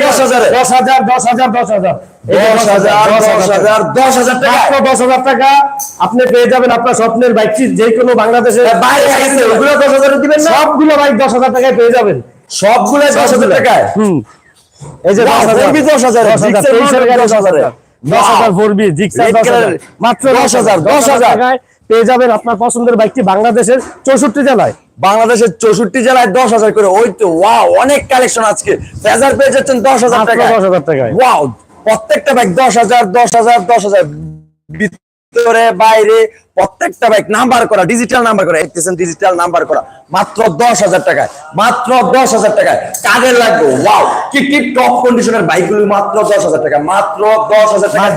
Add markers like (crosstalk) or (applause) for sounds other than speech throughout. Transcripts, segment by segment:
দশ হাজারে। দশ দশ দশ আপনি পেয়ে যাবেন আপনার স্বপ্নের বাইকটি যে কোনো বাংলাদেশে বাইরে গেছে ওগুলো দশ হাজারে দিবেন না। সবগুলো বাইক দশ হাজার টাকায় পেয়ে যাবেন। সবগুলো দশ হাজার টাকায়। হুম। এই যে দশ হাজার। দশ হাজার দশ হাজারে। হাজার। ভরবি মাত্র দশ হাজার, দশ হাজার। টাকায় পেয়ে যাবেন আপনার পছন্দের বাইকটি বাংলাদেশের চৌষট্টি জেলায়। বাংলাদেশের চৌষট্টি জেলায় দশ হাজার করে। ওই তো ওয়াও অনেক কালেকশন আজকে। ফেজার পেয়ে যাচ্ছেন দশ হাজার টাকা দশ হাজার টাকা ওয়াও প্রত্যেকটা বাইক দশ হাজার দশ হাজার দশ হাজার। ভিতরে বাইরে প্রত্যেকটা বাইক নাম্বার করা ডিজিটাল নাম্বার করা দেখতেছেন ডিজিটাল নাম্বার করা। মাত্র দশ হাজার টাকায় মাত্র দশ হাজার টাকায়। কাদের লাগবে? ওয়াও কি কি টপ কন্ডিশনের বাইকগুলি মাত্র দশ হাজার টাকা মাত্র দশ হাজার টাকা।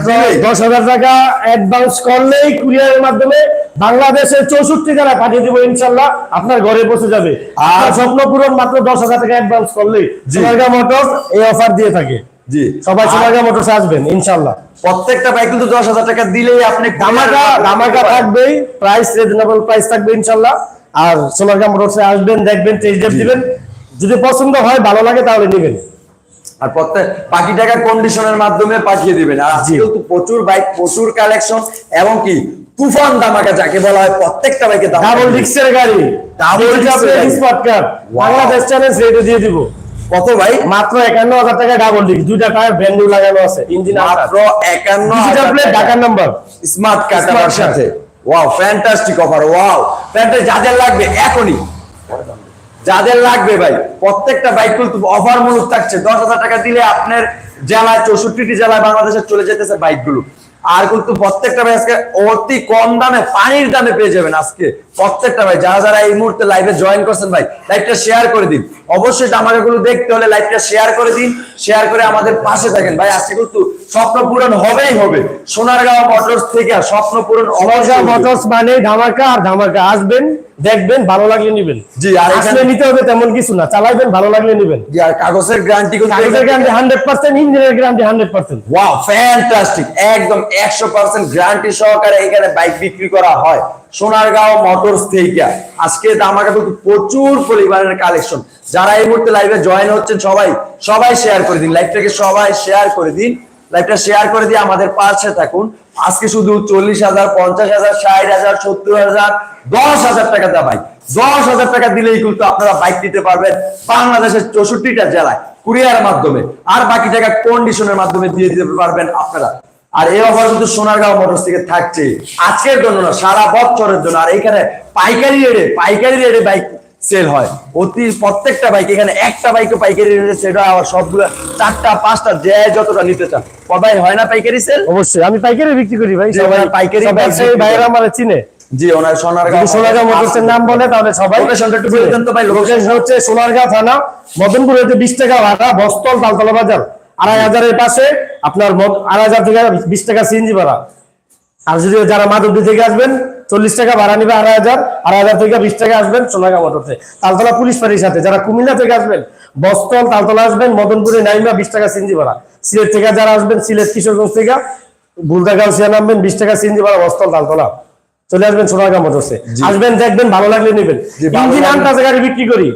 দশ হাজার টাকা অ্যাডভান্স করলেই কুরিয়ারের মাধ্যমে বাংলাদেশের চৌষট্টি জেলায় পাঠিয়ে দিব ইনশাল্লাহ আপনার ঘরে পৌঁছে যাবে। আর স্বপ্ন পূরণ মাত্র দশ হাজার টাকা অ্যাডভান্স করলে সোনারগাঁ মোটর এই অফার দিয়ে থাকে। জি। সবাই সোনারগাঁ মোটরস আসবেন ইনশাল্লাহ। প্রত্যেকটা বাইক কিন্তু দশ হাজার টাকা দিলেই আপনি ধামাকা ধামাকা থাকবেই প্রাইস রিজনেবল প্রাইস থাকবে ইনশাল্লাহ। আর সোনারগাঁ মোটরসে আসবেন দেখবেন টেস্ট ড্রাইভ দিবেন। যদি পছন্দ হয় ভালো লাগে তাহলে নেবেন। আর প্রত্যেক টাকা কন্ডিশনের মাধ্যমে পাঠিয়ে দিবেন। আর আজকে তো প্রচুর বাইক প্রচুর কালেকশন এবং কি তুফান দামাকা যাকে বলা হয় প্রত্যেকটা বাইকে দাম ডাবল ডিক্সের গাড়ি। Smart card Wow. Bangladesh challenge রেটে দিয়ে দিব। কত ভাই? মাত্র একান্ন হাজার টাকা ডাবল ডিস্ক দুইটা টায়ার ব্র্যান্ড নিউ লাগানো আছে। ইঞ্জিন মাত্র একান্ন ডিজিটাল প্লেট ঢাকার নাম্বার স্মার্ট card। সাথে wow fantastic offer wow fantastic যাদের লাগবে এখনই। যাদের লাগবে ভাই। প্রত্যেকটা বাইক কিন্তু অফার মূলক থাকছে। দশ হাজার টাকা দিলে আপনার জেলায় চৌষট্টিটি জেলায় বাংলাদেশে চলে যেতেছে বাইকগুলো আর কিন্তু প্রত্যেকটা ভাই আজকে অতি কম দামে পানির দামে পেয়ে যাবেন আজকে। প্রত্যেকটা ভাই যারা যারা এই মুহূর্তে লাইভে জয়েন করছেন ভাই লাইভটা শেয়ার করে দিন। অবশ্যই আমাদেরগুলো দেখতে হলে লাইভটা শেয়ার করে দিন শেয়ার করে আমাদের পাশে থাকেন। ভাই আজকে কিন্তু স্বপ্ন পূরণ হবেই হবে। সোনারগাঁও মোটরস থেকে স্বপ্ন পূরণ মোটরস মানে ধামাকা আর ধামাকা আসবেন দেখবেন ভালো লাগলে নিবেন। জি, আর আসলে নিতে হবে তেমন কিছু না চালাইবেন ভালো লাগলে নিবেন। জি, আর কাগজের গ্যারান্টি কাগজের গ্যারান্টি হান্ড্রেড পার্সেন্ট ইঞ্জিনের guarantee hundred percent wow fantastic একদম একশো পার্সেন্ট গ্যারান্টি সহকারে এখানে বাইক বিক্রি করা হয়। সোনারগাঁও মোটরস থেকে। আজকে আমাকে কিন্তু প্রচুর পরিমাণের কালেকশন যারা এই মুহূর্তে লাইভে জয়েন হচ্ছেন সবাই সবাই শেয়ার করে দিন। লাইভটাকে সবাই শেয়ার করে দিন। লাইভটা শেয়ার করে দিয়ে আমাদের পাশে থাকুন। আজকে শুধু চল্লিশ হাজার, পঞ্চাশ হাজার, ষাট হাজার, সত্তর হাজার, দশ হাজার টাকা দেওয়া বাইক দশ হাজার টাকা দিলেই কিন্তু আপনারা বাইক নিতে পারবেন বাংলাদেশের চৌষট্টিটা জেলায় কুরিয়ার মাধ্যমে। আর বাকি টাকা কন্ডিশনের মাধ্যমে দিয়ে দিতে পারবেন আপনারা। আর এই অফার কিন্তু সোনারগাঁও মোটরস থেকে থাকছে। আজকের জন্য না, সারা বছরের জন্য। আর এখানে পাইকারি রেটে পাইকারি রেটে বাইক সেল হয়। অতি প্রত্যেকটা বাইক এখানে একটা বাইকে পাইকারি রেটে সেল হয় আবার সবগুলো চারটা পাঁচটা যে যতটা নিতে চান। সবাই হয় না পাইকারি সেল অবশ্যই আমি পাইকারি বিক্রি করি ভাই সবাই পাইকারি ব্যবসায়ী। ভাইয়েরা আমার চিনে। জি ওনার সোনারগাঁও সোনারগাঁও মোটরসের নাম বলে তাহলে সবাই লোকেশনটা একটু বলে দেন তো ভাই, লোকেশন। হচ্ছে সোনারগাঁও থানা মদনপুর হতে বিশ টাকা ভাড়া বস্তল তালতলা বাজার। আড়াই হাজারের পাশে আপনার আড়াই হাজার থেকে বিশ টাকা সিএনজি ভাড়া। আর যদি যারা মাধবদী থেকে আসবেন চল্লিশ টাকা ভাড়া নিবে আড়াই হাজার আড়াই হাজার থেকে বিশ টাকা আসবেন সোনাগা মোটরতে তালতলা পুলিশ ফাঁড়ির সাথে, যারা কুমিল্লা থেকে আসবেন বস্তল তালতলা আসবেন, মদনপুরে নাইমা, বিশ টাকা সিনজি ভাড়া। সিলেট থেকে যারা আসবেন, সিলেট কিশোরগঞ্জ থেকে বুলদাগাঁও সিয়া নামবেন, বিশ টাকা সিনজি ভাড়া বস্তল তালতলা। চলে আসবেন সোনারগাঁও মোটরসে আসবেন দেখবেন ভালো লাগলে নেবেন। ইঞ্জিন আনটাসে গাড়ি বিক্রি করি।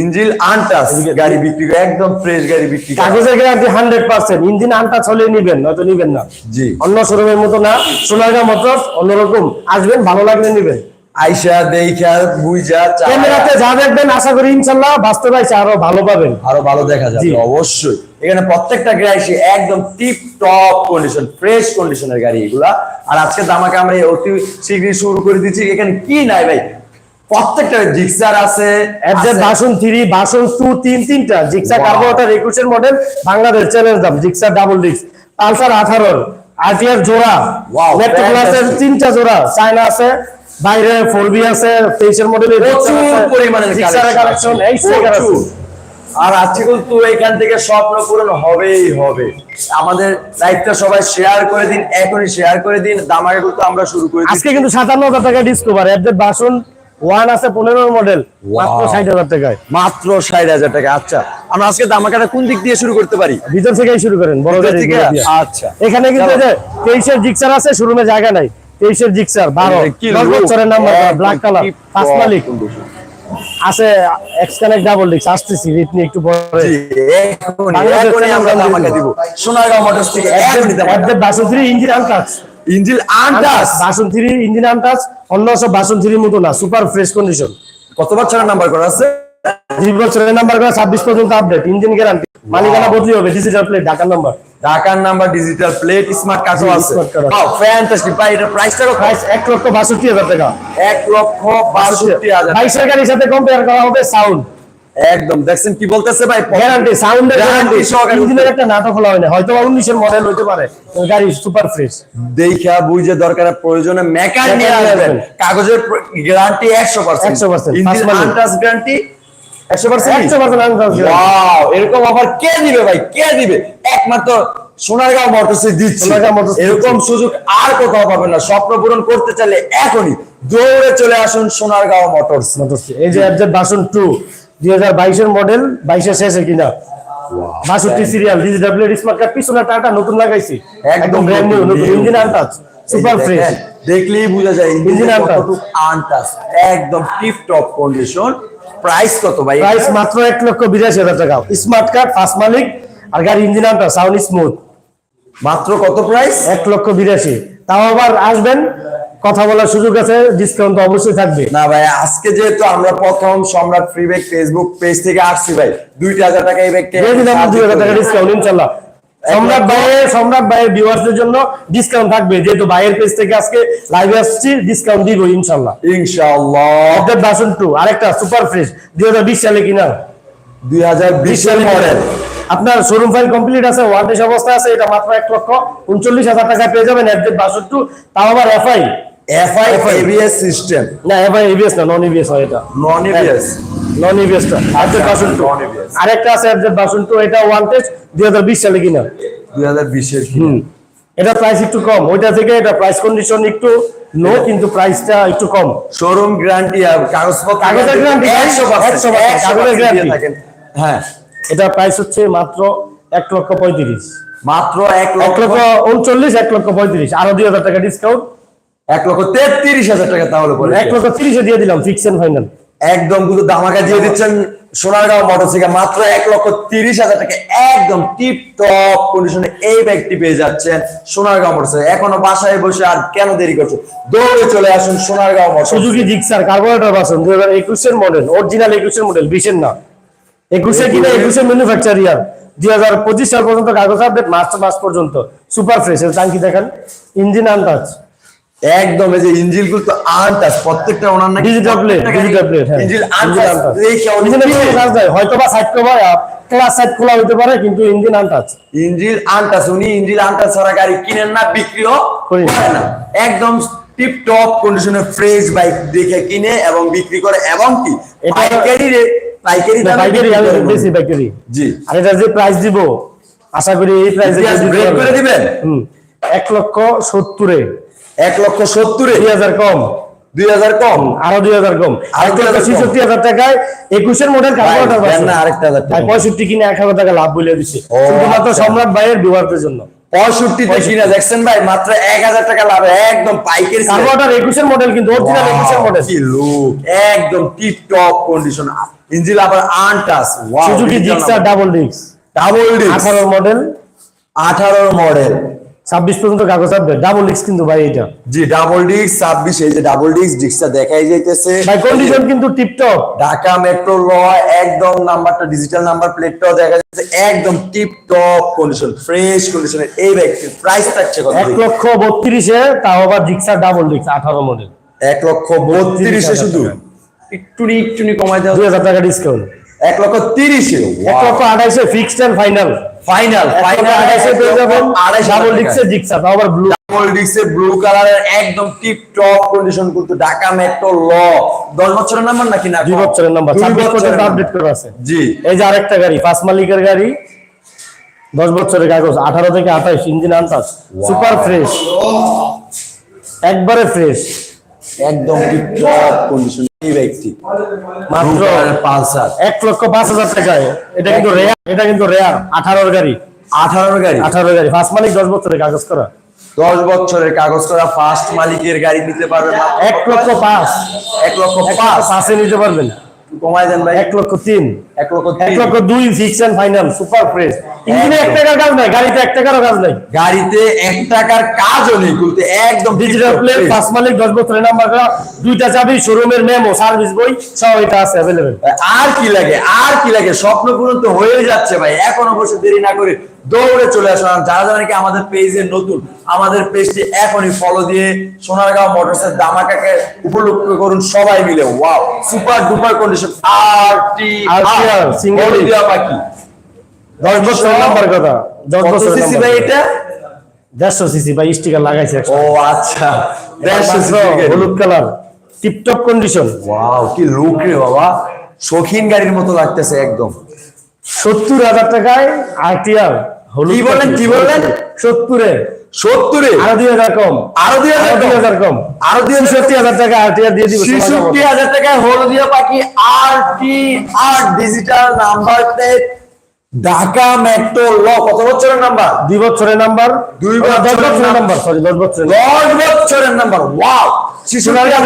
ইঞ্জিল আনটাস গাড়ি বিক্রি করে একদম ফ্রেশ গাড়ি বিক্রি করে। কাগজের guarantee hundred percent engine untouch হলে নিবেন নয়তো নিবেন না। জি। অন্য শোরুমের মতো না সোনারগাঁও মোটরস অন্যরকম। আসবেন ভালো লাগলে নিবেন। আইসা দেখা বুঝা ক্যামেরাতে যা দেখবেন আশা করি ইনশাল্লাহ বাস্তবে আরও ভালো পাবেন। আরও ভালো দেখা যাবে অবশ্যই। এখানে প্রত্যেকটা গাড়ি একদম টিপ টপ কন্ডিশন ফ্রেশ কন্ডিশনের গাড়ি এগুলা। আর আজকে দামাকে আমরা অতি শীঘ্রই শুরু করে দিচ্ছি। এখানে কি নাই ভাই? প্রত্যেকটা জিক্সার আছে এফজেড ভাষণ থ্রি ভাষণ টু তিন তিনটা। জিক্সা কার্বোরেটর একুশের মডেল বাংলাদেশ চ্যালেঞ্জ দাম জিক্সা ডাবল ডিক্স পালসার আঠারোর আরটিআর জোড়া। মেট্রো ক্লাসের তিনটা জোড়া। চায়না আছে বাইরে ফোর বি আছে প্রচুর কালেকশন এই। আর আজকে কিন্তু এখান থেকে স্বপ্ন পূরণ হবেই হবে। আমাদের লাইভটা সবাই শেয়ার করে দিন এখনই শেয়ার করে দিন। দামাকে কিন্তু আমরা শুরু করে আজকে কিন্তু সাতান্ন হাজার টাকা ডিসকভার এফজেড ভাষণ ওয়ান আছে পনেরো মডেল মাত্র. ষাট হাজার টাকায়। মাত্র ষাট হাজার টাকা আচ্ছা। আমরা আজকে দামাকাটা কোন দিক দিয়ে শুরু করতে পারি? ভিতর থেকেই শুরু করেন বড় থেকে? আচ্ছা। এখানে কিন্তু যে তেইশের জিক্সার আছে শোরুমে জায়গা নাই। তেইশের জিক্সার বারো। কি বছরের নাম্বার ব্ল্যাক কালার পাঁচ মালিক। আছে এক্স কানেক্ট ডাবল ডিক্স আসতেছি রেট নিয়ে একটু পরে। জি, এখনই বাংলাদেশ এখনই আমরা চ্যানেল দিব। সোনারগাঁও মোটরস থেকে একদম বাসন থ্রি ইঞ্জিন আনটাচ আন্টাস বাসন থ্রি ইঞ্জিন আনটাচ অন্য সব বাসন থ্রির মতো না সুপার ফ্রেশ কন্ডিশন কত বছরের নাম্বার করা আছে? দুই বছরের নাম্বার করে ছাব্বিশ পর্যন্ত আপডেট ইঞ্জিন গ্যারান্টি মালিকানা বদলি হবে ডিজিটাল প্লেট ঢাকার নাম্বার ঢাকার নাম্বার ডিজিটাল প্লেট স্মার্ট কার্ডও আছে। ওয়াও ফ্যান্টাস্টিক ভাই এটা প্রাইসটা কত? প্রাইস এক লক্ষ বাষট্টি হাজার টাকা। এক লক্ষ বাষট্টি হাজার। বাইশের গাড়ির সাথে কম্পেয়ার করা হবে সাউন্ড একদম। দেখছেন কি বলতেছে ভাই? গ্যারান্টি সাউন্ডের গ্যারান্টি সহকারে ইঞ্জিনের একটা নাটক হয় না। হয়তো উনিশের মডেল হইতে পারে। গাড়ি সুপার ফ্রেশ দেখা বুঝে দরকার প্রয়োজনে মেকার নিয়ে আসবেন। কাগজের গ্যারান্টি একশো পার্সেন্ট 100% ইঞ্জিন First গ্যারান্টি এরকম অফার কে দিবে ভাই? কে দিবে? একমাত্র সোনারগাঁও মোটরসে দিচ্ছে। এরকম সুযোগ আর কোথাও পাবেন না। স্বপ্ন পূরণ করতে চাইলে এখনই দৌড়ে চলে আসুন সোনারগাঁও মোটরস এই যে বাসন টু দুই হাজার বাইশের মডেল বাইশের শেষে কিনা। বাষট্টি সিরিয়াল ডিজিটাল স্মার্ট কার্ড পিছনে টাটা নতুন লাগাইছি। একদম ব্র্যান্ড নিউ নতুন ইঞ্জিন আনটাচ সুপার ফ্রেশ দেখলেই বোঝা যায় ইঞ্জিন একদম টিপ টপ কন্ডিশন প্রাইস কত ভাই? প্রাইস মাত্র এক লক্ষ বিরাশি হাজার টাকা। স্মার্ট কার্ড ফার্স্ট মালিক আর গাড়ি ইঞ্জিন আনটাচ সাউন্ড স্মুথ। মাত্র কত প্রাইস? এক লক্ষ বিরাশি। তাও আবার আসবেন কথা বলার সুযোগ আছে ডিসকাউন্ট তো অবশ্যই থাকবে। না ভাই আজকে যেহেতু আমরা প্রথম সম্রাট ফ্রি ব্যাগ ফেসবুক পেজ থেকে আসছি ভাই দুইটা হাজার টাকা এই ব্যাগটা দুই হাজার টাকা ডিসকাউন্ট ইনশাল্লাহ। সম্রাট ভাইয়ের সম্রাট ভাইয়ের ভিউয়ার্সদের জন্য ডিসকাউন্ট থাকবে। যেহেতু ভাইয়ের পেজ থেকে আজকে লাইভে আসছি ডিসকাউন্ট দিব ইনশাল্লাহ ইনশাআল্লাহ। আপডেট ভার্সন টু আরেকটা সুপার ফ্রেশ দুই হাজার বিশ সালে কিনা। দুই হাজার বিশ সালের মডেল আপনার শোরুম ফাইল কমপ্লিট আছে ওয়ারেন্টি অবস্থা আছে এটা মাত্র এক লক্ষ উনচল্লিশ হাজার টাকা পেয়ে যাবেন আপডেট ভার্সন টু তাও আবার এফআই এফআই এবিএস সিস্টেম না এফআই এবিএস না নন এবিএস হয় এটা। নন এবিএস নন এবিএসটা আপডেট ভার্সন টু। আরেকটা আছে ভার্সন টু এটা ওয়ান টেস্ট দুই হাজার বিশ সালে কিনা। দুই হাজার বিশের হুম। এটা প্রাইস একটু কম। ওইটা থেকে এটা প্রাইস কন্ডিশন একটু লো কিন্তু প্রাইসটা একটু কম। শোরুম গ্যারান্টি আর কাগজপত্র কাগজের ভাই, একশো 100% কাগজের guarantee। হ্যাঁ। এটা প্রাইস হচ্ছে মাত্র এক লক্ষ পঁয়ত্রিশ। মাত্র এক এক লক্ষ লক্ষ উনচল্লিশ এক লক্ষ পঁয়ত্রিশ। আরও দুই হাজার টাকা ডিসকাউন্ট এক লক্ষ তেত্রিশ হাজার টাকা তাহলে পরে এক লক্ষ তিরিশে দিয়ে দিলাম ফিক্স এন্ড ফাইনাল একদম কিন্তু দামাকা দিয়ে দিচ্ছেন সোনারগাঁও মোটরসাইকেল। মাত্র এক লক্ষ তিরিশ হাজার টাকা। একদম টিপ টপ কন্ডিশনে এই ব্যাগটি পেয়ে যাচ্ছেন সোনারগাঁও মোটরসাইকেল। এখনও বাসায় বসে আর কেন দেরি করছ দৌড়ে চলে আসুন Sonargaon motor Suzuki Gixxer carburettor বাসন দুই হাজার একুশের মডেল অরিজিনাল একুশের মডেল বিশের না। একুশে কিনা একুশের ম্যানুফ্যাকচার ইয়ার দুই হাজার পঁচিশ সাল পর্যন্ত কাগজ আপডেট মার্চ মাস পর্যন্ত। সুপার ফ্রেশ এর টাঙ্কি দেখেন। ইঞ্জিন আনটাচ একদম এই যে ইঞ্জিলগুলো তো আনটাস প্রত্যেকটা ওনার নাকি digital plate digital plate engine untouch দেখে হয়তো বা সাইড কভার ক্লাস সাইড খোলা হতে পারে কিন্তু ইঞ্জিন আনটাচ। ইঞ্জিল আনটাস উনি ইঞ্জিল আনটাস ছাড়া গাড়ি কিনেন না বিক্রিও করি না। একদম টিপ টপ কন্ডিশনে ফ্রেশ বাইক দেখে কিনে এবং বিক্রি করে এবং কি পাইকারি রে পাইকারি দামে বাইকেরই আমি বেশি বাইকেরই জি। আর এটা যে প্রাইস দিব আশা করি এই প্রাইসে করে দিবেন? হুম। এক লক্ষ সত্তরে। এক লক্ষ সত্তরে। দুই হাজার কম। দুই হাজার কম। আরও দুই হাজার কম। আরও এক 2000 লক্ষ কম। ছেষট্টি হাজার টাকায় একুশের মডেল আরেকটা হাজার টাকা। পঁয়ষট্টি কিনে এক হাজার টাকা লাভ বলে দিচ্ছে শুধুমাত্র আচ্ছা। সম্রাট ভাইয়ের বিবাহের জন্য। পঁয়ষট্টিতে কিনা দেখছেন ভাই মাত্র এক হাজার টাকা লাভ একদম পাইকারি sale। একুশের মডেল কিন্তু অরিজিনাল একুশের মডেল লুক একদম টিপ টপ কন্ডিশন ইঞ্জিল আবার আনটাস সুজুকি জিক্সার ডাবল ডিক্স ডাবল ডিস্ক আঠারো মডেল আঠারো মডেল ছাব্বিশ পর্যন্ত কাগজ আসবে ডাবল ডিক্স কিন্তু ভাই এটা। জি ডাবল ডিস্ক ছাব্বিশ এই যে ডাবল ডিস্ক ডিস্কটা দেখাই যাইতেছে। ভাই কন্ডিশন কিন্তু টিপটপ ঢাকা মেট্রো ল একদম নাম্বারটা ডিজিটাল নাম্বার প্লেটটাও দেখা যাচ্ছে একদম টিপ টপ কন্ডিশন ফ্রেশ কন্ডিশনের এই ব্যাগটির প্রাইস থাকছে কত এক লক্ষ বত্রিশে তাও আবার জিক্সার ডাবল ডিক্স আঠারো মডেল এক লক্ষ বত্রিশে শুধু? একটুনি একটুনি কমাই দাও। দুই হাজার টাকা ডিসকাউন্ট এক লক্ষ তিরিশে এক লক্ষ আঠাইশে fixed and final final final আঠাইশে পেয়ে যাবেন। আড়াইশো ডাবল টাকা। ডিক্সের জিক্সার তাও আবার ব্লু ডাবল ডিস্কের ব্লু কালারের একদম টিপ টপ কন্ডিশন কিন্তু ঢাকা মেট্রো ল দশ বছরের নাম্বার নাকি না দুই বছরের নাম্বার দুই ছাব্বিশ বছরের পর্যন্ত আপডেট করা আছে। জি। এই যে আরেকটা গাড়ি পাঁচ মালিকের গাড়ি। দশ বছরের কাগজ আঠারো থেকে আঠাইশ ইঞ্জিন আনটাস সুপার ফ্রেশ একবারে ফ্রেশ একদম টিপ টপ কন্ডিশন এই ব্যক্তি। মাত্র পালসার। এক লক্ষ পাঁচ হাজার টাকায়। এটা কিন্তু রেয়ার এটা কিন্তু রেয়ার আঠারোর গাড়ি। আঠারো গাড়ি। আঠারো গাড়ি। পাঁচ মালিক দশ বছরের কাগজ করা। দশ বছরের কাগজ করা ফার্স্ট মালিকের গাড়ি নিতে পারবেন। এক লক্ষ পাঁচ। এক লক্ষ এক লক্ষ পাঁচ। পাঁচে নিতে পারবেন। কমাই দেন ভাই। এক লক্ষ তিন। এক লক্ষ এক লক্ষ দুই fix and final super fresh ইঞ্জিনে এক টাকার কাজ নাই গাড়িতে এক টাকারও কাজ নাই। গাড়িতে এক টাকার কাজও নেই একদম ডিজিটাল প্লে পাঁচ মালিক দশ বছরের নাম্বার করা দুইটা চাবি শোরুমের মেমো সার্ভিস বই সব এটা আছে অ্যাভেলেবেল আর কি লাগে আর কি লাগে? স্বপ্ন পূরণ তো হয়ে যাচ্ছে ভাই। এখন অবশ্য দেরি না করে দৌড়ে চলে আসুন আর যারা যারা নাকি আমাদের পেজে নতুন আমাদের পেজটি এখনই ফলো দিয়ে সোনারগাঁও মোটরসের দামাকাকে উপলক্ষ করুন সবাই মিলে। Wow super duper condition R T RTR, single দেওয়া বাকি। দশ বছরের নাম্বার কথা। দশ কত বছরের সিসি ভাই এটা? দেড়শো সিসি ভাই স্টিকার লাগাইছে ও আচ্ছা। দেড়শো হলুদ কালার। টিপটপ কন্ডিশন ওয়াও কি লুক রে বাবা। শৌখিন গাড়ির মতো লাগতেছে একদম। সত্তর হাজার টাকায় আরটিআর কি বলেন কি বললেন? সত্তরে। সত্তরে? আরও দুই হাজার কম। আরও দুই হাজার দুই হাজার কম। আরও দুই হাজার ছেষট্টি হাজার টাকা আরটিআর দিয়ে দিব ছেষট্টি হাজার টাকায় হলদিয়া পাখি R T R digital number plate Dhaka metro ল কত বছরের নাম্বার? দুই বছরের নাম্বার। দুই বছরের নাম্বার। সরি দশ বছরের দশ বছরের number wow Sonargaon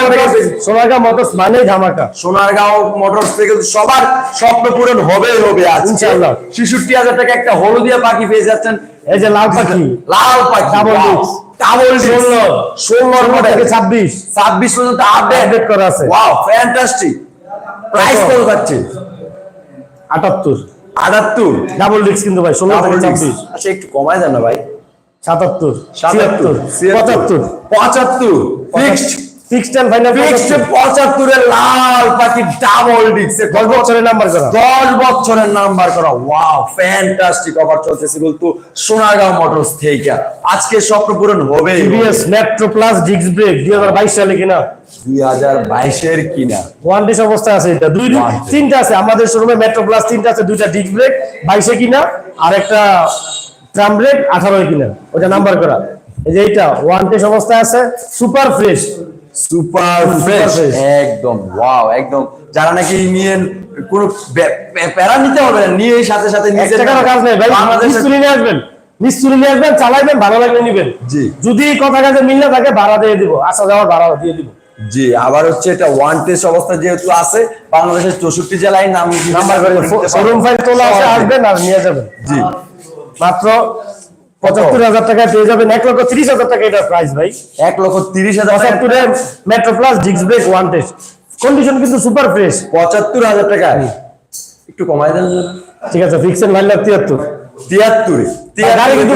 motors Sonargaon ধামাকা। সোনারগাঁও মোটরস থেকে সবার স্বপ্ন পূরণ হবে হবে ইনশাআল্লাহ। ছেষট্টি হাজার টাকা একটা হলদিয়া পাখি পেয়ে যাচ্ছেন। এই যে লাল পাখি। লাল পাখি Double disc। ডাবল ষোলো। ষোলোর ষোলো ছাব্বিশ। ছাব্বিশ পর্যন্ত আপডেট আপডেট করা আছে। ওয়াও ফ্যান্টাস্টিক প্রাইস কত যাচ্ছে? আটাত্তর। আটাত্তর। ডাবল ডিস্ক কিন্তু ভাই ষোলো থেকে ছাব্বিশ। আচ্ছা একটু কমায় দেন না ভাই। সাতাত্তর সাতাত্তর পঁচাত্তর। পঁচাত্তর। ফিক্সড ফাইনাল পঁচাত্তরের লাল পাখি ডাবল ডিক্স দশ বছরের নাম্বার করা। দশ বছরের নাম্বার করা। ওয়াও ফ্যান্টাস্টিক অফার চলতেছে বলতো সোনারগাঁও মোটরস থেকে। আজকে স্বপ্ন পূরণ হবে TVS metro plus disc brake দুই হাজার বাইশ সালে কিনা। দুই হাজার বাইশের কিনা। ওয়ান ডিস অবস্থায় আছে এটা। দুই তিনটা আছে। আমাদের শোরুমে মেট্রো প্লাস তিনটা আছে দুইটা ডিস্ক ব্রেক বাইশে কিনা। আর একটা ট্রাম ব্রেক আঠারোয় কিনা। ওটা নাম্বার করা। এই যে এইটা ওয়ান ডিস অবস্থায় আছে। সুপার ফ্রেশ সুপার ফ্রেশ একদম ওয়াও একদম যারা নাকি নিয়ে কোনো প্যারা নিতে হবে না নিয়ে সাথে সাথে নিজের টাকারও কাজ নেই ভাই। মিস্ত্রি নিয়ে আসবেন। মিস্ত্রি নিয়ে আসবেন চালাইবেন ভালো লাগলে নিবেন। জি। যদি কথা কাজে মিল না থাকে ভাড়া দিয়ে দিব। আসা যাওয়ার ভাড়া দিয়ে দিব। জি আবার হচ্ছে এটা ওয়ান টেস্ট অবস্থা যেহেতু আছে বাংলাদেশের চৌষট্টি জেলায় নাম নাম্বার করে শোরুম ফাইল তোলা আছে আসবেন আর নিয়ে যাবেন। জি। মাত্র পঁচাত্তর হাজার টাকায় পেয়ে যাবেন। এক লক্ষ তিরিশ হাজার টাকা প্রাইস ভাই। এক লক্ষ তিরিশ হাজার টাকা। পঁচাত্তরে metro plus disc brake one test condition কিন্তু সুপার ফ্রেশ পঁচাত্তর হাজার টাকা। একটু কমাই দেন ঠিক আছে ফিক্সেন ভাইল তিয়াত্তর। তিয়াত্তরে। গাড়ি কিন্তু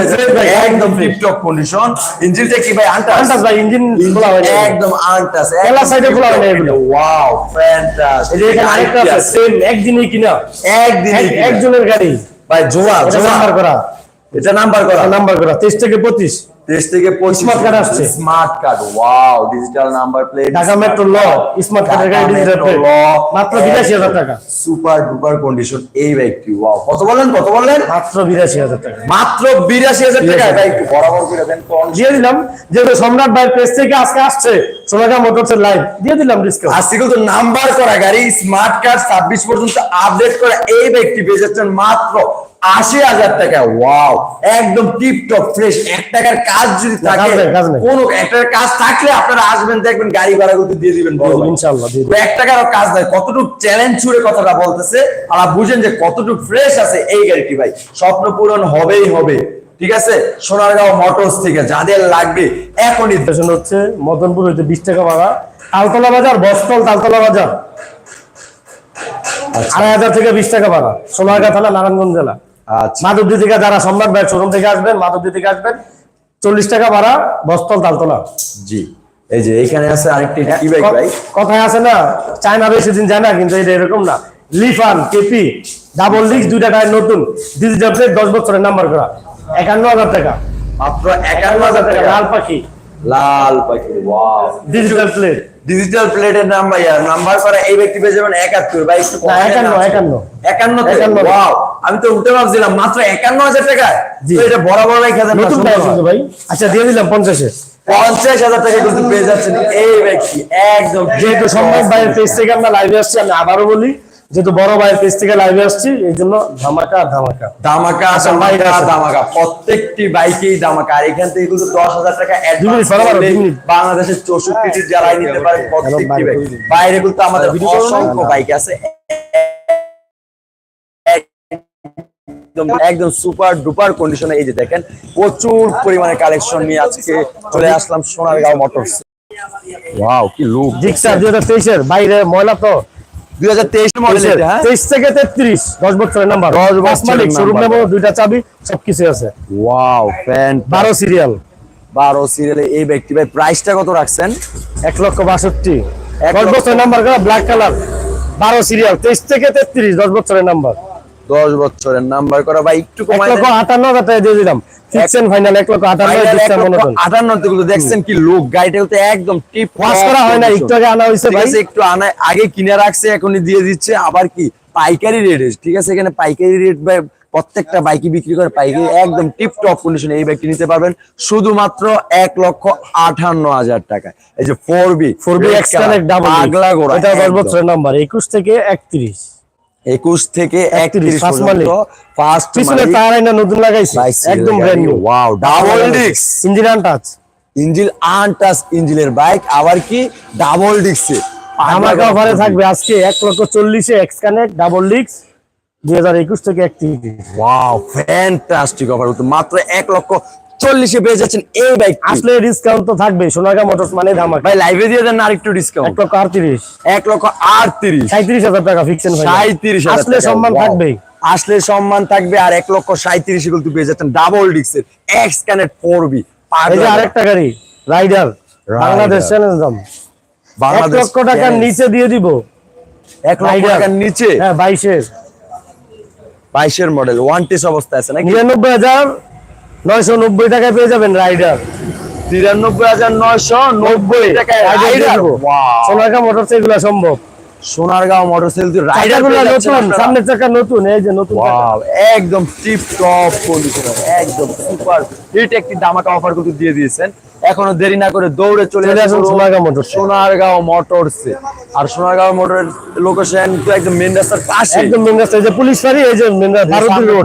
একদম টিপটপ কন্ডিশন ইঞ্জিনটা কি ভাই আনটাস আন্টাস ভাই ইঞ্জিন খোলা হয় একদম আনটাস এলা side এ খোলা না এগুলো। ওয়াও ফ্যান্টাস্টিক এই যে আরেকটা আছে সেম একদিনই কিনা। একদিন একজনের গাড়ি। ভাই জোড়া জোড়া। করা। এটা নাম্বার করা। নাম্বার করা। তেইশ থেকে পঁচিশ। তেইশ থেকে পঁচিশ। Smart card আসছে। Smart card wow digital number plate Dhaka metro ল স্মার্ট কার্ডের গাড়ি ডিজিটাল প্লেট মাত্র বিরাশি হাজার টাকা। সুপার ডুপার কন্ডিশন এই বাইকটি ওয়াও কত বললেন কত বললেন? মাত্র বিরাশি হাজার টাকা। মাত্র বিরাশি হাজার টাকা ভাই একটু বরাবর করে দেন কোন দিয়ে দিলাম। যেহেতু সম্রাট ভাইয়ের পেজ থেকে আজকে আসছে সোনাগা মোটরস এর লাইভ দিয়ে দিলাম ডিসকাউন্ট আজকে কিন্তু নাম্বার করা গাড়ি স্মার্ট কার্ড ছাব্বিশ পর্যন্ত আপডেট করা এই ব্যক্তি পেয়ে যাচ্ছেন মাত্র আশি হাজার টাকা। ওয়াও একদম টিপ টপ ফ্রেশ এক টাকার কাজ যদি থাকে কোন কাজ থাকলে আপনারা আসবেন দেখবেন গাড়ি ভাড়া কিন্তু দিয়ে দিবেন। ইনশাআল্লাহ এক টাকারও কাজ নাই কতটুকু চ্যালেঞ্জ ছুড়ে কথাটা বলতেছে আর বুঝেন যে কতটুকু ফ্রেশ আছে এই গাড়িটি ভাই। স্বপ্ন পূরণ হবেই হবে। ঠিক আছে? সোনারগাঁও মোটরস থেকে যাদের লাগবে এখনই হচ্ছে মদনপুর হইতে বিশ টাকা ভাড়া। তালতলা বাজার বস্তল তালতলা বাজার। আড়াই হাজার থেকে বিশ টাকা ভাড়া। সোনারগাঁ থানা নারায়ণগঞ্জ জেলা। আচ্ছা। মাধবদী থেকে যারা সম্রাট ভাই শোরুম থেকে আসবেন মাধবদী থেকে আসবেন চল্লিশ টাকা ভাড়া বস্তল তালতলা। জি। এই যে এখানে আছে আরেকটি কি বাইক ভাই কথায় আছে না চায়না বেশি দিন যায় না কিন্তু এটা এরকম না। লিফান কেপি ডাবল ডিস্ক দুইটা টায়ার নতুন। ডিজিটাল প্লেট দশ বছরের নাম্বার করা। একান্ন হাজার টাকা। মাত্র একান্ন হাজার হাজার টাকা লাল পাখি। লাল পাখি ওয়াও ডিজিটাল প্লেট ডিজিটাল প্লেটের নাম্বার নাম্বার করা এই ব্যক্তি পেয়ে যাবেন একাত্তর ভাই একটু একান্ন, একান্ন। একান্ন একান্ন। ওয়াও আমি তো উঠে ভাবছিলাম মাত্র একান্ন হাজার টাকা। তো এটা বরাবর রেখে দেন না, নতুন ভাই। আচ্ছা দিয়ে দিলাম পঞ্চাশে। পঞ্চাশ হাজার টাকা কিন্তু পেয়ে যাচ্ছেন এই ব্যক্তি একদম যেহেতু সম্রাট ভাইয়ের পেজ থেকে আমরা লাইভে আসছি আমি আবারও বলি যেহেতু বড় ভাইয়ের পেজ থেকে লাইভে আসছি এই জন্য ধামাকা ধামাকা। ধামাকা আচ্ছা, আছে। প্রত্যেকটি বাইকেই দামাকা আর এখান থেকে কিন্তু দশ হাজার টাকা। বাংলাদেশের চৌষট্টি জেলায় নিতে পারে প্রত্যেকটি বাইরে বাইক বাইরে কিন্তু আমাদের না? অসংখ্য বাইক আছে। একদম একদম সুপার ডুপার কন্ডিশনে এই যে দেখেন প্রচুর পরিমাণে কালেকশন নিয়ে আজকে চলে আসলাম সোনারগাঁও মোটরস ওয়াও কি লুক জিক্সার দুই হাজার তেইশের বাইরে ময়লা তো। দুই হাজার তেইশ মডেল হ্যাঁ? থেকে বছরের নাম্বার 10 পাঁচ মালিক শোরুম নাম্বার। দুইটা চাবি সবকিছু আছে। ওয়াও ফ্যান বারো সিরিয়াল বারো সিরিয়ালে এই ব্যক্তি। ভাই প্রাইসটা কত রাখছেন? এক লক্ষ বাষট্টি। এক দশ লক্ষ- বছরের নাম্বার করা ব্ল্যাক কালার বারো সিরিয়াল তেইশ থেকে তেত্রিশ দশ বছরের নাম্বার দশ বছরের নাম্বার করা। ভাই একটু এক কমাই লক্ষ আটান্ন হাজার টাকা দিয়ে দিলাম। ফিক্সেন ফাইনাল এক লক্ষ আটান্ন Final এক দিচ্ছেন আটান্ন তে দেখছেন কি লুক গাড়িটা কিন্তু একদম টিপ ওয়াশ করা হয় না একটু আগে আনা ভাই। একটু আনা আগে কিনে রাখছে এখনই দিয়ে দিচ্ছে। আবার কি পাইকারি রেট ঠিক আছে এখানে পাইকারি রেট ভাই প্রত্যেকটা বাইকই বিক্রি করে পাইকারি একদম টিপ টপ কন্ডিশনে এই বাইকটি নিতে পারবেন। শুধুমাত্র এক লক্ষ আঠান্ন হাজার টাকা এই যে four B four B xconnect double পাগলা গোড়া এটা দশ বছরের নাম্বার একুশ থেকে একত্রিশ। একুশ থেকে একত্রিশ পর্যন্ত ফার্স্ট পিছনে টায়ার আইনা নতুন লাগাইছে। একদম brand new wow double disc engine untouch engine untouch ইঞ্জিনের বাইক আবার কি? ডাবল ডিস্কে আমাকে অফারে থাকবে আজকে এক লক্ষ চল্লিশে এক্স কানেক্ট ডাবল ডিস্ক দুই হাজার একুশ থেকে একত্রিশ। ওয়াও ফ্যান্টাস্টিক অফার মাত্র এক লক্ষ চল্লিশে পেয়ে যাচ্ছেন এই বাইক আসলে ডিসকাউন্ট তো থাকবে সোনাগা মোটরস মানে ধামাকা। ভাই লাইভে দিয়ে দেন আর একটু এক লক্ষ আটত্রিশ। এক লক্ষ আটত্রিশ। সাঁত্রিশ হাজার টাকা ফিক্সেন সাঁত্রিশ আসলে সম্মান থাকবেই। আসলে সম্মান থাকবে আর এক লক্ষ সাঁত্রিশ কিন্তু পেয়ে যাচ্ছেন ডাবল ডিস্কের এক্স কানেক্ট ফোর বি আরেকটা গাড়ি রাইডার বাংলাদেশ চ্যালেঞ্জ দাম। এক লক্ষ টাকার নিচে দিয়ে দিব। এক লক্ষ টাকার নিচে? হ্যাঁ বাইশের। বাইশের মডেল ওয়ান টেস অবস্থা আছে নাকি? নিরানব্বই হাজার নয়শো নব্বই টাকায় পেয়ে যাবেন রাইডার। তিরানব্বই হাজার নয়শো নব্বই টাকায় এগুলো সম্ভব। সোনারগাঁও মোটর সেল রাইডার চাকাগুলো নতুন সামনের চাকা নতুন এই যে নতুন একদম টিপ টপ কন্ডিশনার একদম সুপার হিট একটি দামাকা অফার কিন্তু দিয়ে দিয়েছেন। এখনও দেরি না করে দৌড়ে চলে আসুন সোনাগা মোটরস সোনারগাঁও মোটরসে। আর সোনারগাঁও মোটরের লোকেশন তো একদম মেন রাস্তার পাশে। একদম মেন রাস্তা এই যে পুলিশ বাড়ি এই যে মেন রাস্তা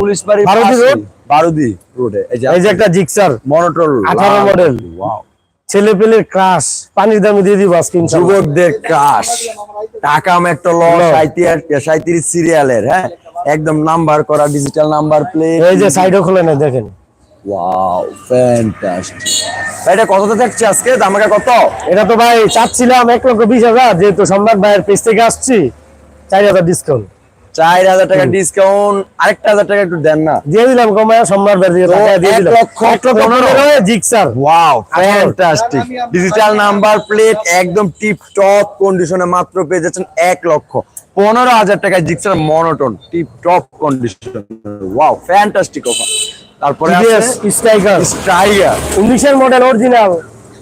পুলিশ বাড়ি রোড। বারুদি রোডে এই যে একটা জিক্সার মনোটর 18 মডেল। ওয়াও ছেলে পেলের ক্রাশ পানির দামে দিয়ে দিব আজকে যুবকদের ক্রাশ টাকা মেট্রো ল সাঁত্রিশ সিরিয়ালের হ্যাঁ? একদম নাম্বার করা ডিজিটাল নাম্বার প্লেট এই যে সাইডও খোলে না দেখেন। ওয়াও ফ্যান্টাস্টিক এটা কততে থাকছে আজকে? দামাকা কত? এটা তো ভাই চাচ্ছিলাম এক লক্ষ বিশ হাজার যেহেতু সম্রাট ভাইয়ের পেজ থেকে আসছি চার হাজার ডিসকাউন্ট চার হাজার টাকা ডিসকাউন্ট আরেকটা হাজার টাকা একটু দেন না। দিয়ে দিলাম কমায় সম্রাট Gixxer. Wow fantastic digital number plate একদম টিপ টপ কন্ডিশনে মাত্র পেয়ে যাচ্ছেন এক লক্ষ পনেরো হাজার টাকা Gixxer monotone tip top condition wow fantastic offer তারপরে স্ট্রাইকার উনিশের মডেল অরিজিনাল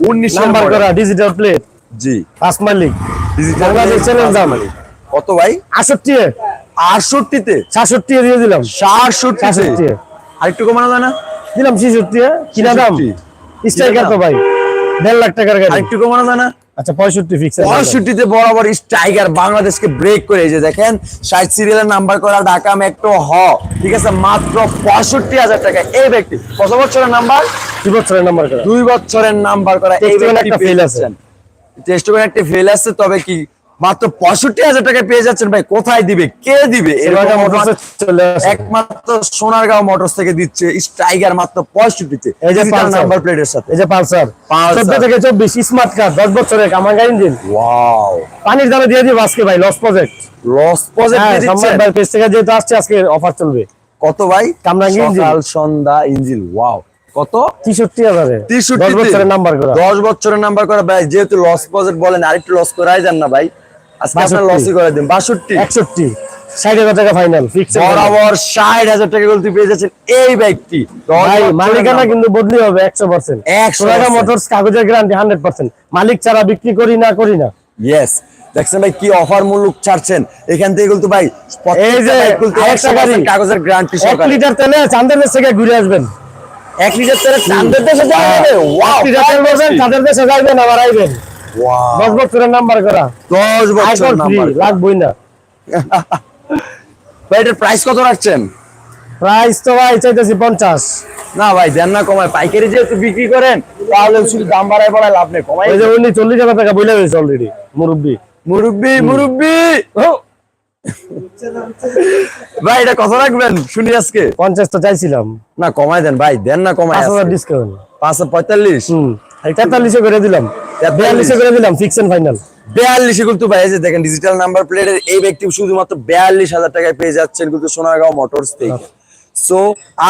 উনিশ নাম্বার করা ডিজিটাল প্লেট জি। ফার্স্ট মালিক। ডিজিটাল চ্যালেঞ্জ কত ভাই? আটষট্টি আটষট্টিতে? সাতষট্টি দিয়ে দিলাম। সাতষট্টি কমানো যায় না? দিলাম ছিষট্টি। কিনা দাম? স্ট্রাইকার তো ভাই? দেড় লাখ টাকার গাড়ি। কমানো যায় না? আচ্ছা পঁয়ষট্টি ফিক্স পঁয়ষট্টিতে বরাবর স্ট্রাইগার বাংলাদেশকে ব্রেক করে এই যে দেখেন ষাট সিরিয়ালের নাম্বার করা ঢাকা মেট্রো হ ঠিক আছে? মাত্র পঁয়ষট্টি হাজার টাকা। এই ব্যক্তি কত বছরের নাম্বার কি বছরের নাম্বার করা। দুই বছরের নাম্বার করা। এই ব্যক্তি টেস্ট একটা ফেল আছে তবে কি মাত্র পঁয়ষট্টি হাজার টাকা পেয়ে যাচ্ছেন ভাই। কোথায় দিবে? কে দিবে? একমাত্র সোনারগাঁও মোটরস থেকে দিচ্ছে। স্ট্রাইগার মাত্র পঁয়ষট্টিতে। এই যে নাম্বার প্লেটের সাথে। এই যে পালসার চোদ্দ থেকে চব্বিশ স্মার্ট কার দশ বছরের কামাঙ্গা ইঞ্জিন ওয়াও পানির দামে দিয়ে দিব আজকে ভাই লস প্রজেক্ট লস ভাই পেজ থেকে যেহেতু আসছে আজকে অফার চলবে। কত ভাই? কামরাঙ্গি ইঞ্জিন। সন্ধ্যা ইঞ্জিল ওয়াও কত? তেষট্টি হাজারে। তেষট্টি বছরের নাম্বার করা। দশ বছরের নাম্বার করা। ভাই যেহেতু লস পজেট বলেন আরেকটু লস করাই যান না ভাই। আজকে আপনার লসই করে দিন বাষট্টি। একষট্টি। ষাট হাজার টাকা ফাইনাল বরাবর ষাট হাজার টাকা গলতি পেয়ে যাচ্ছেন এই ভাই মালিকানা কিন্তু বদলি হবে একশো পার্সেন্ট 100% সোনাগা মোটরস কাগজের গ্যারান্টি হান্ড্রেড পার্সেন্ট মালিক ছাড়া বিক্রি করি না করি না। ইয়েস দেখছেন ভাই কি অফার মূল্য ছাড়ছেন। এখান থেকে কিন্তু ভাই এই যে প্রত্যেকটা আরেকটা bike কিন্তু 100% গাড়ি। কাগজের গ্যারান্টি এক লিটার তেলে দেশ থেকে ঘুরে আসবেন। এক লিটার তেলে চাঁদের দেশে যাবে। ওয়াও এক লিটার তেল বলবেন চাঁদের দেশে যাইবেন আবার আইবেন। দশ বছরের নাম্বার করা। দশ বছর লাগবই না। (laughs) ভাই এটার প্রাইস কত রাখছেন? প্রাইস তো ভাই চাইতেছি পঞ্চাশ। না ভাই দেন না কমায়। পাইকারি যেহেতু বিক্রি করেন তাহলে শুধু দাম বাড়ায় বাড়ায় লাভ নেই কমাই যে উনি চল্লিশ হাজার টাকা বলে হয়েছে অলরেডি মুরব্বী। মুরব্বি মুরব্বি! ভাই এটা কত রাখবেন? শুনি আজকে। পঞ্চাশ তো চাইছিলাম। না কমাই দেন ভাই দেন না কমায় ডিসকাউন্ট পাঁচ পঁয়তাল্লিশ? হম। তেতাল্লিশে করে দিলাম। বিয়াল্লিশে করে দিলাম ফিক্স এন্ড ফাইনাল বিয়াল্লিশে কিন্তু ভাই এই যে দেখেন ডিজিটাল নাম্বার প্লেটের এই ব্যক্তি শুধুমাত্র বিয়াল্লিশ হাজার টাকায় পেয়ে যাচ্ছেন কিন্তু সোনারগাঁও মোটরস থেকে। সো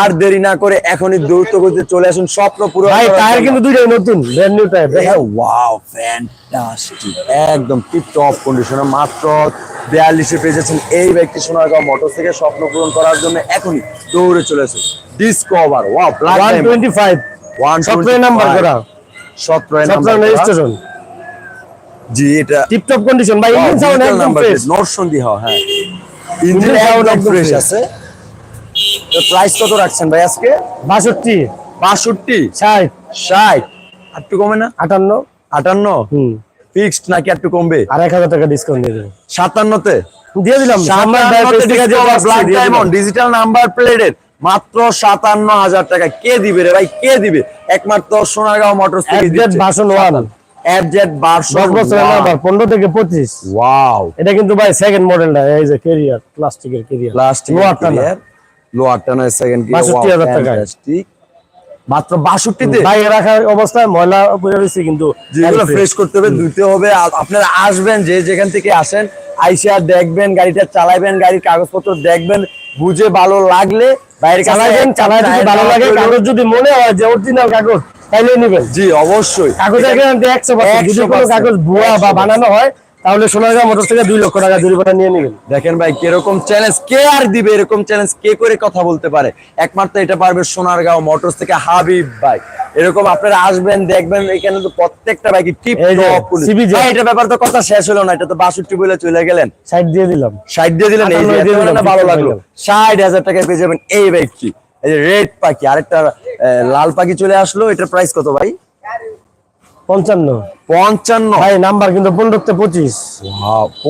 আর দেরি না করে এখনই দ্রুত গতিতে চলে আসুন স্বপ্ন পুরো ভাই টায়ার কিন্তু দুইটাই নতুন ব্র্যান্ড নিউ টায়ার দেখেন। ওয়াও ফ্যান্টাস্টিক একদম টিপ টপ কন্ডিশনে মাত্র বিয়াল্লিশে পেয়ে যাচ্ছেন এই ব্যক্তি সোনারগাঁও মোটর থেকে স্বপ্ন পূরণ করার জন্য এখনই দৌড়ে চলে আসুন। ডিসকভার ওয়াও ফাইভ ওয়ান সতেরো নাম্বার করা। রেজিস্ট্রেশন জি এটা টিপটপ কন্ডিশন ভাই ইঞ্জিন সাউন্ড একদম ফ্রেশ নরসন্দি হ্যাঁ। ইঞ্জিন Engine একদম একদম ফ্রেশ আছে। প্রাইস কত রাখছেন ভাই আজকে? বাষট্টি। বাষট্টি? ষাট। ষাট। একটু কমে না? হুম। ফিক্সড নাকি একটু কমবে? আর এক হাজার টাকা ডিসকাউন্ট দিয়ে দেবেন। সাতান্নতে? দিয়ে দিলাম। ব্ল্যাক ডায়মন্ড ডিজিটাল নাম্বার প্লেটের মাত্র সাতান্ন হাজার টাকা। কে দিবে রে ভাই? কে দিবে? একমাত্র সোনারগাঁও ওয়ান বছরের নাম্বার পনেরো থেকে পঁচিশ। ওয়াও এটা কিন্তু ভাই সেকেন্ড মডেলটা এই যে কেরিয়ার প্লাস্টিকের কেরিয়ার প্লাস্টিক লোয়ার টানা লোয়ার টানা সেকেন্ড 62,000 মাত্র বাষট্টিতে? বাইরে রাখার অবস্থায় ময়লা পড়ে রয়েছে কিন্তু যেগুলো ফ্রেশ করতে হবে ধুতে হবে। আপনারা আসবেন যে যেখান থেকে আসেন আইসা দেখবেন গাড়িটা চালাবেন গাড়ির কাগজপত্র দেখবেন বুঝে ভালো লাগলে যদি ভালো লাগে কাগজ যদি মনে হয় যে অরিজিনাল কাগজ তাইলে নেবেন। জি অবশ্যই। কাগজের গ্যারান্টি একশো পার্সেন্ট। যদি কোনো কাগজ ভুয়া বা বানানো হয় তাহলে সোনারগাঁ মোটর থেকে দুই লক্ষ টাকা জরিমানা নিয়ে নেবেন। দেখেন ভাই কীরকম চ্যালেঞ্জ কে আর দিবে এরকম চ্যালেঞ্জ কে করে কথা বলতে পারে? একমাত্র এটা পারবে সোনারগাঁও মোটর থেকে হাবিব ভাই। এরকম আপনারা আসবেন দেখবেন এখানে তো প্রত্যেকটা বাইকে টিপ টপ CBJ এটা ব্যাপার তো কথা শেষ হলো না এটা তো বাষট্টি বলে চলে গেলেন। সাইড দিয়ে দিলাম। ষাট দিয়ে দিলেন এই যে 58 দিয়ে এত দিলাম, না ভালো লাগল। হয়ে গেল। ষাট হাজার টাকায় পেয়ে যাবেন এই বাইকটি এই যে রেড পাখি আরেকটা লাল পাখি চলে আসলো এটার প্রাইস কত ভাই? পঞ্চান্ন। পঞ্চান্ন। ভাই নাম্বার কিন্তু পনেরোতে পঁচিশ।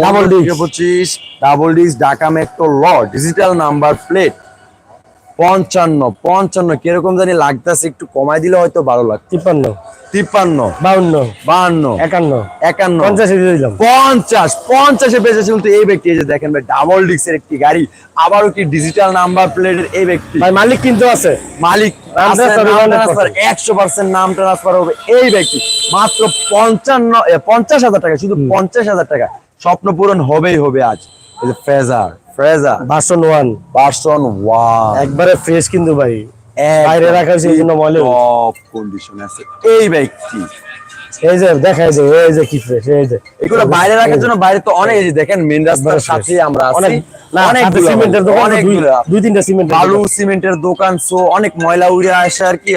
ডাবল ডিস্ক পঁচিশ ডাবল ডিস্ক ঢাকা মেট্রো ল ডিজিটাল নাম্বার প্লেট পঞ্চান্ন পঞ্চান্ন কীরকম জানি লাগতেছে একটু কমাই দিলে হয়তো ভালো লাগতো তিপ্পান্ন। তিপ্পান্ন। বাউন্ন। বাহান্ন একান্ন। একান্ন। পঞ্চাশে দিলাম। পঞ্চাশ। পঞ্চাশে বেঁচেছে কিন্তু এই ব্যক্তি এই যে দেখেন ভাই ডাবল ডিস্কের একটি গাড়ি আবারও কি ডিজিটাল নাম্বার প্লেটের এই ব্যক্তি। ভাই মালিক কিন্তু আছে। মালিক নাম transfer হবে 100% একশো পার্সেন্ট নাম ট্রান্সফার হবে এই ব্যক্তি। মাত্র পঞ্চান্ন পঞ্চাশ হাজার টাকা শুধু পঞ্চাশ হাজার টাকা। স্বপ্ন পূরণ হবেই হবে আজ। এই যে Fazer Fazer version one version one একবারে ফ্রেশ কিন্তু ভাই। বাইরে রাখা হয়েছে এই জন্য। টপ কন্ডিশন আছে। এই ব্যক্তি। এই যে দেখা যায় এই যে কি ফ্রেশ এই যে। এগুলো বাইরে রাখার জন্য বাইরে তো অনেক এই দেখেন মেন রাস্তার সাথে আমরা আছি। অনেক সিমেন্টের দোকান দুই তিনটা সিমেন্টের বালু। সিমেন্টের দোকান সো অনেক ময়লা উড়ে আসে আর কি।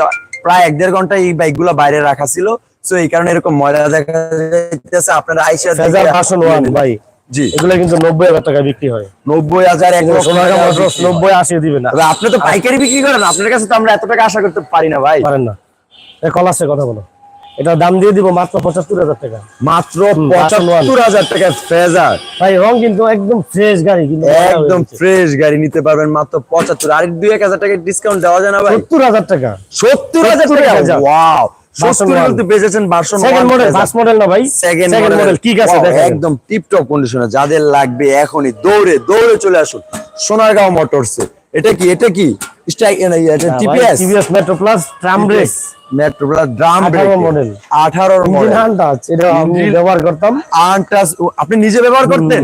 প্রায় এক দেড় ঘণ্টা এই বাইকগুলা বাইরে রাখা ছিল। সো এই কারণে এরকম ময়লা দেখা যাইতেছে আপনারা আইসা ফেজার ওয়ান ভাই জি। এগুলো কিন্তু নব্বই হাজার টাকা বিক্রি হয়। নব্বই হাজার এক লক্ষ সোনারগাঁ টাকা মোটরস বিক্রি। নব্বই আশি দিবে না। আপনি তো পাইকারি বিক্রি করেন আপনার কাছে তো আমরা এত টাকা আশা করতে পারি না ভাই। পারেন না। এ কলাসে কথা বলো। এটা দাম দিয়ে দিব মাত্র পঁচাত্তর হাজার টাকা। মাত্র পঁচাত্তর হাজার টাকা ভাই রং কিন্তু একদম ফ্রেশ গাড়ি কিন্তু একদম ফ্রেশ গাড়ি নিতে পারবেন মাত্র পঁচাত্তর। আর দুই এক হাজার টাকা ডিসকাউন্ট দেওয়া যায় না ভাই? সত্তর হাজার টাকা। সত্তর হাজার টাকা? ওয়াও যাদের লাগবে এখনই দৌড়ে দৌড়ে চলে আসুন। সোনারগাঁও মোটরসে এটা কি এটা কি? Metro plus drum brake metro plus drum 18 model। 18 model এটা আমি ব্যবহার করতাম। আপনি নিজে ব্যবহার করতেন?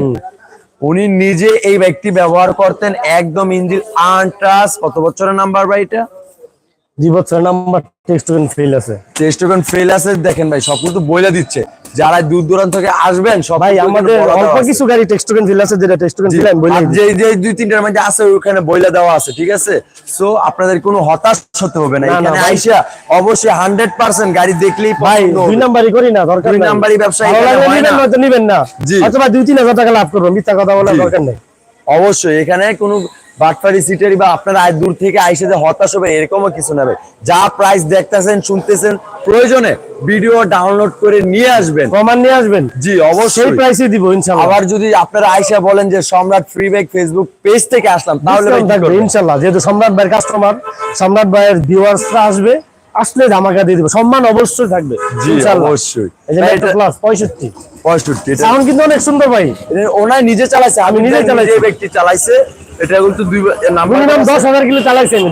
উনি নিজে এই ব্যক্তি ব্যবহার করতেন একদম ইঞ্জিন আনটাস কত বছরের নাম্বার ভাই এটা? দুই বছরের নাম্বার টেক্সট ফেল আছে। টেস্টোকন ফেল আছে দেখেন ভাই সব কিন্তু বইলা দিচ্ছে। যারা দূর দূরান্ত থেকে আসবেন সব আমাদের অল্প কিছু গাড়ি টেক্সট ফেল আছে যেটা টেক্সট জি, ফেল আমি বলে যে যে দুই তিনটার মধ্যে আছে ওখানে বইলা দেওয়া আছে ঠিক আছে? সো আপনাদের কোনো হতাশ হতে হবে না। এখানে আইসা অবশ্যই হান্ড্রেড পার্সেন্ট গাড়ি দেখলেই ভাই। দুই নাম্বারই করি না দরকার দুই নাম্বারই ব্যবসা ভালো এখানে লাগলে নিবেন না। নয়তো নিবেন না। জি। হয়তো বা দুই তিন হাজার টাকা লাভ করব মিথ্যা কথা বলার দরকার নেই। অবশ্যই এখানে কোনো বাটফারি সিটারি বা আপনার আয় দূর থেকে আইসে যে হতাশ হবে এরকমও কিছু নেবে যা প্রাইস দেখতেছেন শুনতেছেন প্রয়োজনে ভিডিও ডাউনলোড করে নিয়ে আসবেন। প্রমাণ নিয়ে আসবেন? জি অবশ্যই। প্রাইসে দিব ইনশাআল্লাহ আবার যদি আপনারা আইসা বলেন যে সম্রাট ফ্রি ব্যাগ ফেসবুক পেজ থেকে আসলাম তাহলে ইনশাআল্লাহ যেহেতু সম্রাট ভাইয়ের কাস্টমার সম্রাট ভাইয়ের ভিউয়ার্সরা আসবে আসলে ধামাকা দিয়ে দিব। সম্মান অবশ্যই থাকবে জি অবশ্যই। এই যে প্লাস 65 পঁয়ষট্টি। সাউন্ড কিন্তু অনেক সুন্দর ভাই। এটা ওনার নিজে চালাইছে আমি নিজে চালাইছি। চালাইছি। ব্যক্তি চালাইছে। এটা কিন্তু দুই মিনিমাম দশ হাজার কিলো চালাইছি আমি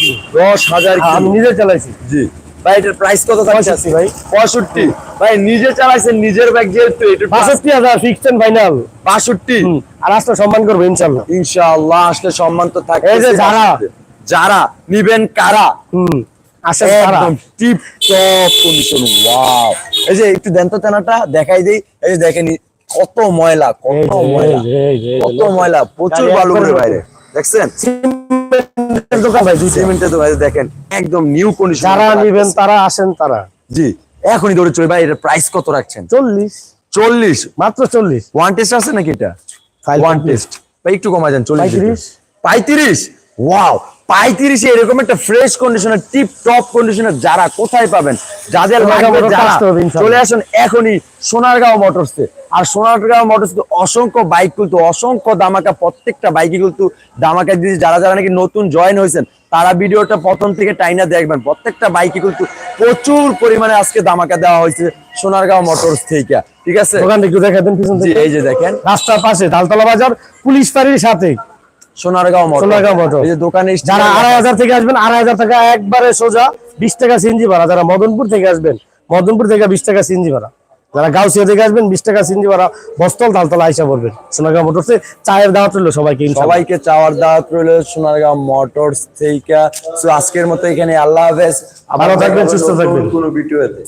কিলো। হ্যাঁ, আমি নিজে চালাইছি। জি। ভাই এটার প্রাইস কত থাকছে? ভাই। পঁয়ষট্টি। ভাই নিজে চালাইছেন নিজের ব্যাগ যেহেতু এটা ফিক্সড এন্ড ফাইনাল বাষট্টি। আর আসলে সম্মান করব ইনশাল্লাহ। ইনশাআল্লাহ আসলে সম্মান তো থাকে এই যে যারা। যারা নিবেন কারা? হম। একদম টিপ টপ কন্ডিশন ওয়াও এই যে একটু দেন তো তেনাটা দেখাই দেই। এই যে দেখেন কত ময়লা কত ময়লা। কত ময়লা প্রচুর বালু বাইরে। দেখছেন? সিমেন্টের দোকান। দেখেন একদম নিউ কন্ডিশন যারা নিবেন তারা আসেন তারা। জি এখনই ধরে চলে। ভাই এটার প্রাইস কত রাখছেন? চল্লিশ। চল্লিশ? মাত্র চল্লিশ। ওয়ান টেস্ট আছে নাকি এটা? Five ওয়ান টেস্ট ভাই একটু কমা যান চল্লিশ পঁয়ত্রিশ। পঁয়ত্রিশ? ওয়াও পঁয়ত্রিশে এরকম একটা ফ্রেশ কন্ডিশনের টিপ টপ কন্ডিশনের যারা কোথায় পাবেন যাদের। চলে আসুন এখনই সোনারগাঁও মোটরসে আর সোনারগাঁও মোটরস অসংখ্য বাইক কিন্তু অসংখ্য দামাকা প্রত্যেকটা বাইকে কিন্তু দামাকা দিয়েছে। যারা যারা নাকি নতুন জয়েন হয়েছেন তারা ভিডিওটা প্রথম থেকে টাইনা দেখবেন। প্রত্যেকটা বাইকে কিন্তু প্রচুর পরিমাণে আজকে দামাকা দেওয়া হয়েছে সোনারগাঁও মোটরস থেকে। ঠিক আছে? দোকানটা একটু দেখা দেন এই যে দেখেন। রাস্তার পাশে তালতলা বাজার পুলিশ ফাঁড়ির সাথে। Sonargaon motor Sonargaon motor. এই যে দোকানে যারা আড়াই হাজার থেকে আসবেন আড়াই হাজার টাকা একবারে সোজা বিশ টাকা সিএনজি ভাড়া। যারা মদনপুর থেকে আসবেন মদনপুর থেকে বিশ টাকা সিএনজি ভাড়া। যারা গাউসিয়া থেকে আসবেন বিশ টাকা ভাড়া। বস্তল তালতলা আইসা পড়বেন। সোনাগাঁও মোটরসে চায়ের দাওয়াত রইল সবাইকে সবাইকে চাওয়ার দাওয়াত রইল সোনারগাঁও মোটরস থেকে। আজকের মতো এখানে আল্লাহ হাফেজ। ভালো থাকবেন, সুস্থ থাকবেন। কোনো ভিডিওতে